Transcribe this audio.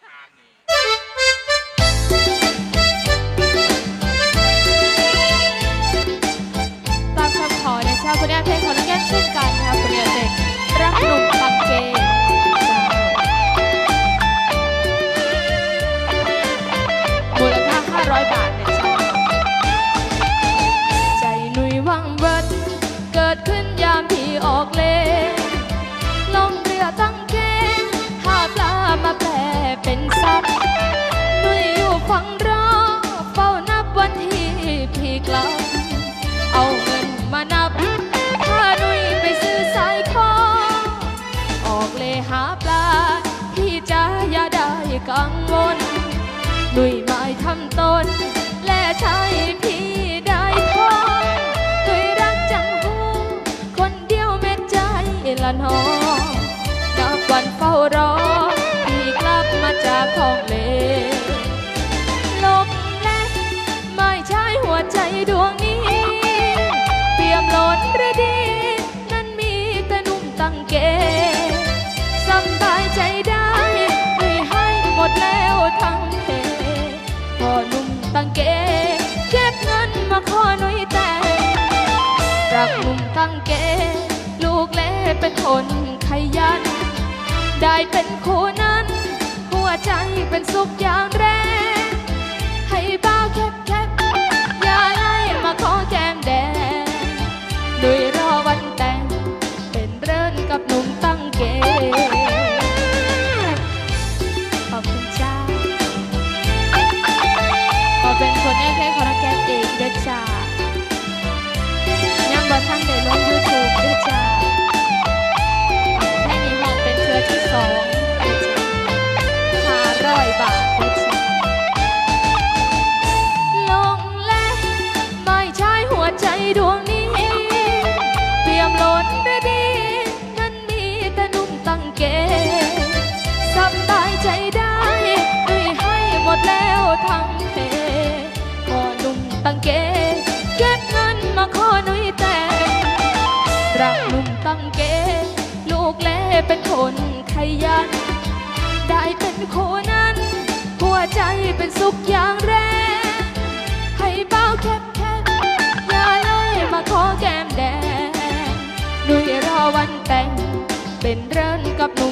แบ ละนองนับวันเฝ้ารอพี่กลับมาจากของเลลมและไม่ใช่หัวใจดวงนี้ เปี่ยมล้นฤดี นั้นมีแต่นุ่มตั้งเกสำบายใจได้ด้วยให้หมดแล้วทั้งเพพอนุ่มตั้งเกเก็บเงินมาขอหน่อยแต่รักนุ่มตั้งเก ลูกเล่เป็นคนขยัน ได้เป็นคู่นั้น หัวใจเป็นสุขอย่างแรง ตั้งเกเก็บเงินมาขอหนุ่ยแต่งรักหนุ่มตั้งเกลูกเล่เป็นคนขยัน ได้เป็นโค่นั้น หัวใจเป็นสุขอย่างแรงให้เบ้าแคบแคบอย่าไล่มาขอแก้มแดงด้วยรอวันแต่ง เป็นเรื่นกับหนุ่ม